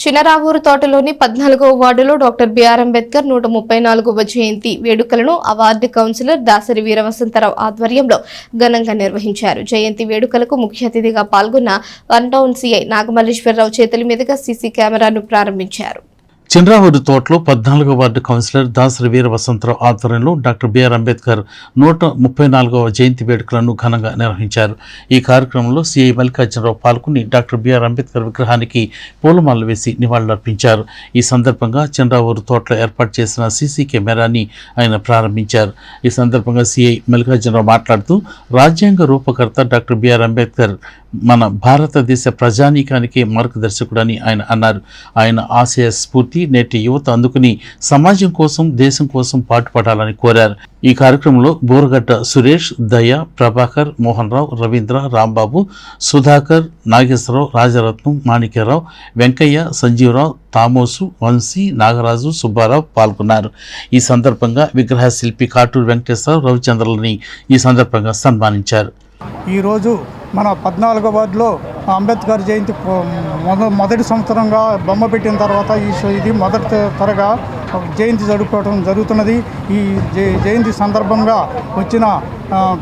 చినరావూరు తోటలోని పద్నాలుగవ వార్డులో డాక్టర్ బిఆర్ అంబేద్కర్ నూట ముప్పై నాలుగవ జయంతి వేడుకలను అవార్డు కౌన్సిలర్ దాసరి వీరవసంతరావు ఆధ్వర్యంలో ఘనంగా నిర్వహించారు. జయంతి వేడుకలకు ముఖ్య అతిథిగా పాల్గొన్న వన్ టౌన్ సీఐ నాగమల్లేశ్వరరావు చేతుల మీదుగా సీసీ కెమెరాను ప్రారంభించారు. చంద్రావూరు తోటలో పద్నాలుగో వార్డు కౌన్సిలర్ దాసరి వీర వసంతరావు ఆధ్వర్యంలో డాక్టర్ బిఆర్ అంబేద్కర్ నూట ముప్పై నాలుగవ జయంతి వేడుకలను ఘనంగా నిర్వహించారు. ఈ కార్యక్రమంలో సిఐ మల్లికార్జునరావు పాల్గొని డాక్టర్ బిఆర్ అంబేద్కర్ విగ్రహానికి పూలమాలలు వేసి నివాళులర్పించారు. ఈ సందర్భంగా చంద్రావూరు తోటలో ఏర్పాటు చేసిన సీసీ కెమెరాని ఆయన ప్రారంభించారు. ఈ సందర్భంగా సిఐ మల్లికార్జునరావు మాట్లాడుతూ రాజ్యాంగ రూపకర్త డాక్టర్ బిఆర్ అంబేద్కర్ మన భారతదేశ ప్రజానీకానికి మార్గదర్శకుడని ఆయన అన్నారు. ఆయన ఆశయ స్ఫూర్తి నేటి యువత అందుకుని సమాజం కోసం దేశం కోసం పాటుపడాలని కోరారు. ఈ కార్యక్రమంలో బోరగడ్డ సురేష్ దయ ప్రభాకర్ మోహన్ రావు రవీంద్ర రాంబాబు సుధాకర్ నాగేశ్వరరావు రాజరత్నం మాణిక్యరావు వెంకయ్య సంజీవరావు తామోసు వంశీ నాగరాజు సుబ్బారావు పాల్గొన్నారు. ఈ సందర్భంగా విగ్రహ శిల్పి కాటూరు వెంకటేశ్వరరావు రవిచంద్రులని ఈ సందర్భంగా సన్మానించారు. ఈరోజు మన పద్నాలుగో వార్డులో అంబేద్కర్ జయంతి మొద మొదటి సంవత్సరంగా బొమ్మ పెట్టిన తర్వాత ఈ ఇది మొదటి త్వరగా జయంతి జరుపుకోవడం జరుగుతున్నది. ఈ జయంతి సందర్భంగా వచ్చిన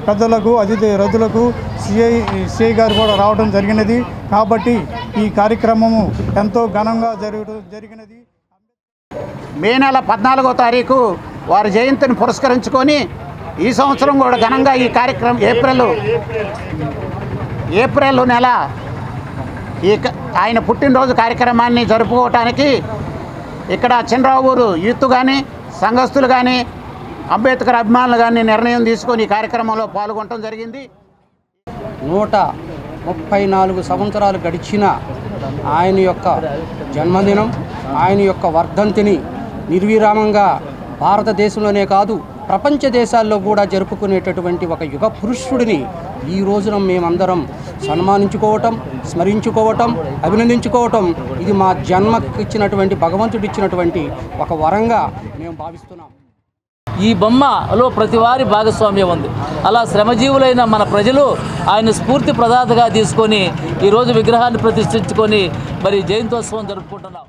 పెద్దలకు అతిథి రద్దులకు సిఐ సిఐ గారు కూడా రావడం జరిగినది. కాబట్టి ఈ కార్యక్రమము ఎంతో ఘనంగా జరగడం జరిగినది. మే నెల పద్నాలుగో తారీఖు వారి జయంతిని పురస్కరించుకొని ఈ సంవత్సరం కూడా ఘనంగా ఈ కార్యక్రమం ఏప్రిల్ ఏప్రిల్ నెల ఈ ఆయన పుట్టినరోజు కార్యక్రమాన్ని జరుపుకోవటానికి ఇక్కడ చంద్రావూరు యూత్ కానీ సంఘస్థులు కానీ అంబేద్కర్ అభిమానులు కానీ నిర్ణయం తీసుకొని ఈ కార్యక్రమంలో పాల్గొనడం జరిగింది. నూట ముప్పై నాలుగు సంవత్సరాలు గడిచిన ఆయన యొక్క జన్మదినం ఆయన యొక్క వర్ధంతిని నిర్విరామంగా భారతదేశంలోనే కాదు ప్రపంచ దేశాల్లో కూడా జరుపుకునేటటువంటి ఒక యుగ పురుషుడిని ఈ రోజున మేమందరం సన్మానించుకోవటం స్మరించుకోవటం అభినందించుకోవటం. ఇది మా జన్మకి ఇచ్చినటువంటి భగవంతుడు ఇచ్చినటువంటి ఒక వరంగా మేము భావిస్తున్నాం. ఈ బొమ్మలో ప్రతి వారి భాగస్వామ్యం ఉంది. అలా శ్రమజీవులైన మన ప్రజలు ఆయన స్ఫూర్తి ప్రదాతగా తీసుకొని ఈరోజు విగ్రహాన్ని ప్రతిష్ఠించుకొని మరి జయంతోత్సవం జరుపుకుంటున్నాం.